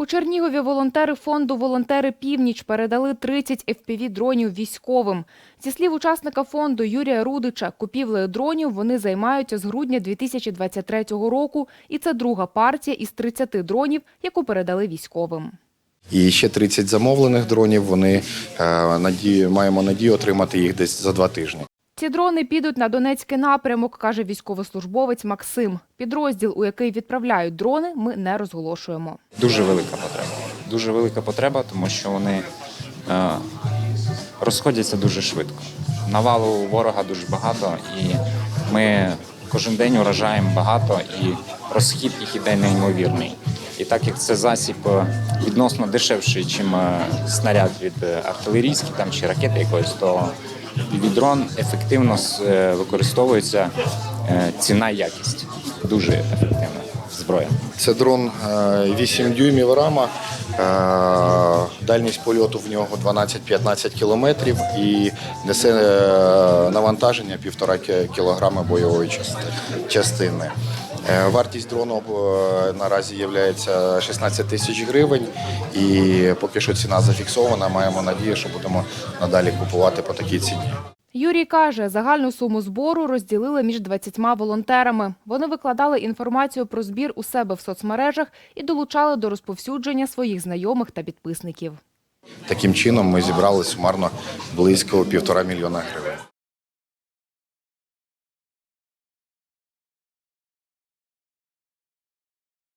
У Чернігові волонтери фонду «Волонтери Північ» передали 30 FPV-дронів військовим. Зі слів учасника фонду Юрія Рудича, купівлею дронів вони займаються з грудня 2023 року, і це друга партія із 30 дронів, яку передали військовим. І ще 30 замовлених дронів. Вони е, надію, маємо надію отримати їх десь за два тижні. Ці дрони підуть на Донецький напрямок, каже військовослужбовець Максим. Підрозділ, у який відправляють дрони, ми не розголошуємо. Дуже велика потреба. Дуже велика потреба, тому що вони е, розходяться дуже швидко. Навалу ворога дуже багато, і ми кожен день уражаємо багато, і розхід їх іде неймовірний. І так як це засіб е, відносно дешевший, ніж снаряд від е, артилерійський там, чи ракети якоїсь, то дрон ефективно е, використовується е, ціна якість. Дуже ефективна зброя. Це дрон е, 8 дюймів рама. е, Дальність польоту в нього 12-15 кілометрів і несе е, навантаження 1,5 кілограми бойової частини. Е, Вартість дрону е, наразі є 16 тисяч гривень, і поки що ціна зафіксована. Маємо надію, що будемо надалі купувати по такій ціні. Юрій каже, загальну суму збору розділили між 20 волонтерами. Вони викладали інформацію про збір у себе в соцмережах і долучали до розповсюдження своїх знайомих та підписників. Таким чином ми зібрали сумарно близько півтора мільйона гривень.